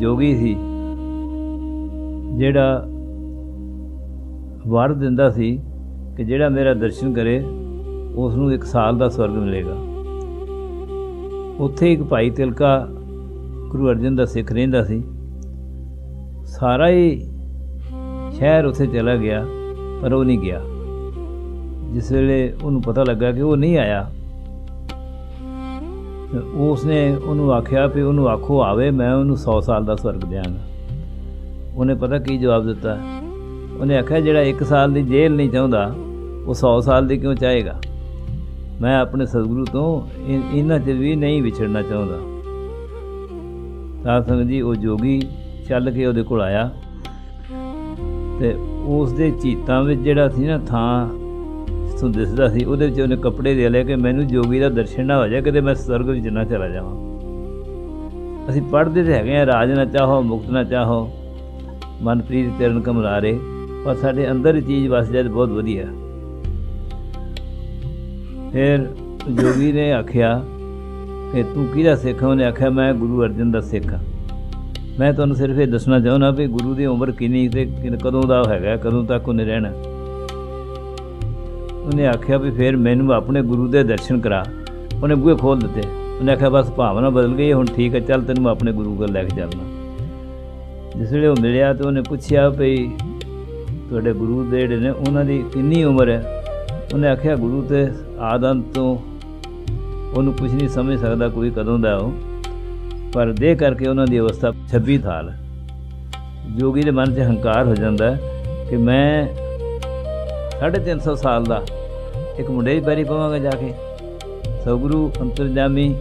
ਜੋਗੀ ਸੀ, ਜਿਹੜਾ ਵਰ ਦਿੰਦਾ ਸੀ ਕਿ ਜਿਹੜਾ ਮੇਰਾ ਦਰਸ਼ਨ ਕਰੇ ਉਸ ਨੂੰ ਇੱਕ ਸਾਲ ਦਾ ਸਵਰਗ ਮਿਲੇਗਾ। ਉੱਥੇ ਇੱਕ ਭਾਈ ਤਿਲਕਾ ਗੁਰੂ ਅਰਜਨ ਦਾ ਸਿੱਖ ਰਹਿੰਦਾ ਸੀ। ਸਾਰਾ ਹੀ ਸ਼ਹਿਰ ਉੱਥੇ ਚਲਾ ਗਿਆ, ਪਰ ਉਹ ਨਹੀਂ ਗਿਆ। ਜਿਸ ਵੇਲੇ ਉਹਨੂੰ ਪਤਾ ਲੱਗਾ ਕਿ ਉਹ ਨਹੀਂ ਆਇਆ ਉਸ ਨੇ ਉਹਨੂੰ ਆਖਿਆ ਵੀ ਉਹਨੂੰ ਆਖੋ ਆਵੇ, ਮੈਂ ਉਹਨੂੰ 100 ਸਾਲ ਦਾ ਸਵਰਗ ਦਿਆਂਗਾ। ਉਹਨੇ ਪਤਾ ਕੀ ਜਵਾਬ ਦਿੱਤਾ? ਉਹਨੇ ਆਖਿਆ, ਜਿਹੜਾ 1 ਸਾਲ ਦੀ ਜੇਲ੍ਹ ਨਹੀਂ ਚਾਹੁੰਦਾ, ਉਹ 100 ਸਾਲ ਦੀ ਕਿਉਂ ਚਾਹੇਗਾ? ਮੈਂ ਆਪਣੇ ਸਤਿਗੁਰੂ ਤੋਂ ਇ- ਇਹਨਾਂ ਚਿਰ ਵੀ ਨਹੀਂ ਵਿਛੜਨਾ ਚਾਹੁੰਦਾ। ਸਾਧ ਸੰਗਤ ਜੀ, ਉਹ ਜੋਗੀ ਚੱਲ ਕੇ ਉਹਦੇ ਕੋਲ ਆਇਆ ਤੇ ਉਸ ਦੇ ਚੀਤਾਂ ਵਿੱਚ ਜਿਹੜਾ ਸੀ ਨਾ ਥਾਂ ਤੋਂ ਦਿਸਦਾ ਸੀ, ਉਹਦੇ ਵਿੱਚ ਉਹਨੇ ਕੱਪੜੇ ਦੇ ਲਿਆ ਕਿ ਮੈਨੂੰ ਜੋਗੀ ਦਾ ਦਰਸ਼ਨ ਨਾ ਹੋ ਜਾਏ, ਕਿਤੇ ਮੈਂ ਸਵਰਗ ਵਿੱਚ ਨਾ ਚਲਾ ਜਾਵਾਂ। ਅਸੀਂ ਪੜ੍ਹਦੇ ਤੇ ਹੈਗੇ ਆ ਰਾਜ ਨਾ ਚਾਹੋ, ਮੁਕਤ ਨਾ ਚਾਹੋ, ਮਨਪ੍ਰੀਤ ਚਰਨ ਕਮਲਾਰੇ, ਪਰ ਸਾਡੇ ਅੰਦਰ ਹੀ ਚੀਜ਼ ਵਸ ਜਾਏ ਬਹੁਤ ਵਧੀਆ। ਫਿਰ ਜੋਗੀ ਨੇ ਆਖਿਆ, ਕਿ ਤੂੰ ਕਿਹਦਾ ਸਿੱਖ? ਹੈ ਉਹਨੇ ਆਖਿਆ, ਮੈਂ ਗੁਰੂ ਅਰਜਨ ਦਾ ਸਿੱਖ ਹਾਂ। ਮੈਂ ਤੁਹਾਨੂੰ ਸਿਰਫ ਇਹ ਦੱਸਣਾ ਚਾਹੁੰਦਾ ਵੀ ਗੁਰੂ ਦੀ ਉਮਰ ਕਿੰਨੀ ਤੇ ਕਦੋਂ ਦਾ ਹੈਗਾ, ਕਦੋਂ ਤੱਕ ਉਹਨੇ ਰਹਿਣਾ। ਉਹਨੇ ਆਖਿਆ ਵੀ ਫਿਰ ਮੈਨੂੰ ਆਪਣੇ ਗੁਰੂ ਦੇ ਦਰਸ਼ਨ ਕਰਾ। ਉਹਨੇ ਬੂਹੇ ਖੋਲ ਦਿੱਤੇ। ਉਹਨੇ ਆਖਿਆ ਬਸ ਭਾਵਨਾ ਬਦਲ ਗਈ ਹੈ, ਹੁਣ ਠੀਕ ਹੈ ਚੱਲ ਤੈਨੂੰ ਮੈਂ ਆਪਣੇ ਗੁਰੂ ਕੋਲ ਲੈ ਕੇ ਚੱਲਣਾ ਜਿਸ ਵੇਲੇ ਉਹ ਮਿਲਿਆ ਤੇ ਉਹਨੇ ਪੁੱਛਿਆ ਵੀ ਤੁਹਾਡੇ ਗੁਰੂ ਦੇ ਜਿਹੜੇ ਨੇ ਉਹਨਾਂ ਦੀ ਕਿੰਨੀ ਉਮਰ ਹੈ? ਉਹਨੇ ਆਖਿਆ ਗੁਰੂ ਤੇ ਆਦਮ ਤੋਂ ਉਹਨੂੰ ਕੁਝ ਨਹੀਂ ਸਮਝ ਸਕਦਾ ਕੋਈ ਕਦੋਂ ਦਾ ਉਹ। ਪਰ ਦੇ ਕਰਕੇ ਉਹਨਾਂ ਦੀ ਅਵਸਥਾ 26 ਸਾਲ ਹੈ। ਜੋਗੀ ਦੇ ਮਨ 'ਚ ਹੰਕਾਰ ਹੋ ਜਾਂਦਾ ਕਿ ਮੈਂ 350 ਸਾਲ ਦਾ। ਇੱਕ ਮੁੰਡੇ ਦੀ ਪੈਰੀ ਪਵਾਂਗਾ ਜਾ ਕੇ। ਸਤਿਗੁਰੂ ਅੰਤਰਜਾਮੀ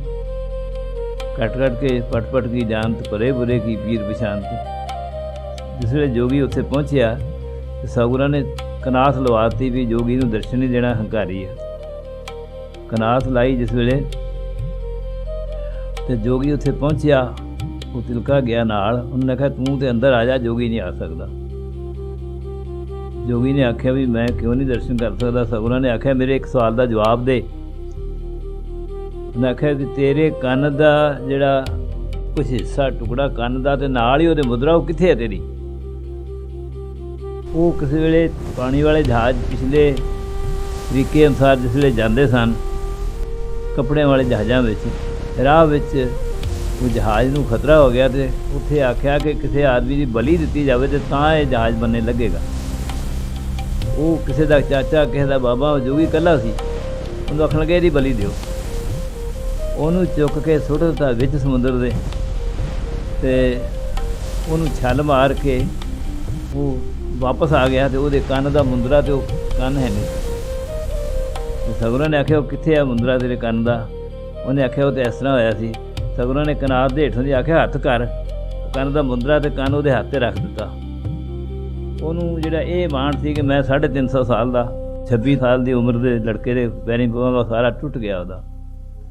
ਕੱਟ ਕੱਟ ਕੇ, ਪਟ ਪਟ ਕੀ ਜਾਣਤ ਪਰੇ ਬੁਰੇ ਕੀ ਪੀਰ ਪਛਾਨਤ ਜਿਸ ਵੇਲੇ ਜੋਗੀ ਉੱਥੇ ਪਹੁੰਚਿਆ ਤੇ ਸਤਿਗੁਰਾਂ ਨੇ ਕਨਾਥ ਲਵਾਤੀ ਵੀ ਜੋਗੀ ਨੂੰ ਦਰਸ਼ਨ ਨਹੀਂ ਦੇਣਾ ਹੰਕਾਰੀ ਹੈ ਕਨਾਥ ਲਾਈ ਜਿਸ ਵੇਲੇ ਤੇ ਜੋਗੀ ਉੱਥੇ ਪਹੁੰਚਿਆ, ਉਹ ਤਿਲਕਾ ਗਿਆ ਨਾਲ। ਉਹਨੇ ਕਿਹਾ, ਤੂੰ ਤੇ ਅੰਦਰ ਆ ਜਾ, ਜੋਗੀ ਨਹੀਂ ਆ ਸਕਦਾ। ਜੋਗੀ ਨੇ ਆਖਿਆ ਵੀ ਮੈਂ ਕਿਉਂ ਨਹੀਂ ਦਰਸ਼ਨ ਕਰ ਸਕਦਾ? ਸਗੁਰਾਂ ਨੇ ਆਖਿਆ, ਮੇਰੇ ਇੱਕ ਸਵਾਲ ਦਾ ਜਵਾਬ ਦੇ। ਉਹਨੇ ਆਖਿਆ ਕਿ ਤੇਰੇ ਕੰਨ ਦਾ ਜਿਹੜਾ ਕੁਝ ਹਿੱਸਾ, ਟੁਕੜਾ ਕੰਨ ਦਾ ਤੇ ਨਾਲ ਹੀ ਉਹਦੇ ਮੁਦਰਾ, ਉਹ ਕਿੱਥੇ ਹੈ ਤੇਰੀ? ਉਹ ਕਿਸੇ ਵੇਲੇ ਪਾਣੀ ਵਾਲੇ ਜਹਾਜ਼ ਪਿਛਲੇ ਤਰੀਕੇ ਅਨੁਸਾਰ ਜਿਸ ਵੇਲੇ ਜਾਂਦੇ ਸਨ, ਕੱਪੜਿਆਂ ਵਾਲੇ ਜਹਾਜ਼ਾਂ ਵਿੱਚ, ਰਾਹ ਵਿੱਚ ਉਹ ਜਹਾਜ਼ ਨੂੰ ਖਤਰਾ ਹੋ ਗਿਆ ਤੇ ਉੱਥੇ ਆਖਿਆ ਕਿ ਕਿਸੇ ਆਦਮੀ ਦੀ ਬਲੀ ਦਿੱਤੀ ਜਾਵੇ ਤੇ ਤਾਂ ਇਹ ਜਹਾਜ਼ ਬੰਨੇ ਲੱਗੇਗਾ। ਉਹ ਕਿਸੇ ਦਾ ਚਾਚਾ, ਕਿਸੇ ਦਾ ਬਾਬਾ ਜੋ ਵੀ ਇਕੱਲਾ ਸੀ। ਉਹਨੂੰ ਆਖਣ ਲੱਗੇ, ਇਹਦੀ ਬਲੀ ਦਿਓ। ਉਹਨੂੰ ਚੁੱਕ ਕੇ ਸੁੱਟ ਦਿੱਤਾ ਵਿੱਚ ਸਮੁੰਦਰ ਦੇ। ਤੇ ਉਹਨੂੰ ਛਲ ਮਾਰ ਕੇ ਉਹ ਵਾਪਸ ਆ ਗਿਆ ਤੇ ਉਹਦੇ ਕੰਨ ਦਾ ਮੁੰਦਰਾ ਤੇ ਉਹ ਕੰਨ ਹੈ ਨਹੀਂ। ਤੇ ਸਗੁਰਾਂ ਨੇ ਆਖਿਆ, ਉਹ ਕਿੱਥੇ ਆ ਮੁੰਦਰਾ ਤੇਰੇ ਕੰਨ ਦਾ? ਉਹਨੇ ਆਖਿਆ, ਉਹ ਤੇ ਇਸ ਤਰ੍ਹਾਂ ਹੋਇਆ ਸੀ। ਸਗੁਰਾਂ ਨੇ ਕਨਾਤ ਦੇ ਹੇਠੋਂ ਦੀ ਆਖਿਆ, ਹੱਥ ਕਰ। ਕੰਨ ਦਾ ਮੁੰਦਰਾ ਤੇ ਕੰਨ ਉਹਦੇ ਹੱਥ ਤੇ ਰੱਖ ਦਿੱਤਾ। ਉਹਨੂੰ ਜਿਹੜਾ ਇਹ ਮਾਣ ਸੀ ਕਿ ਮੈਂ 350 ਸਾਲ ਦਾ 26 ਸਾਲ ਦੀ ਉਮਰ ਦੇ ਲੜਕੇ ਦੇ ਪੈਰੀਂ ਪਵਾਂਗਾ ਸਾਰਾ ਟੁੱਟ ਗਿਆ ਉਹਦਾ।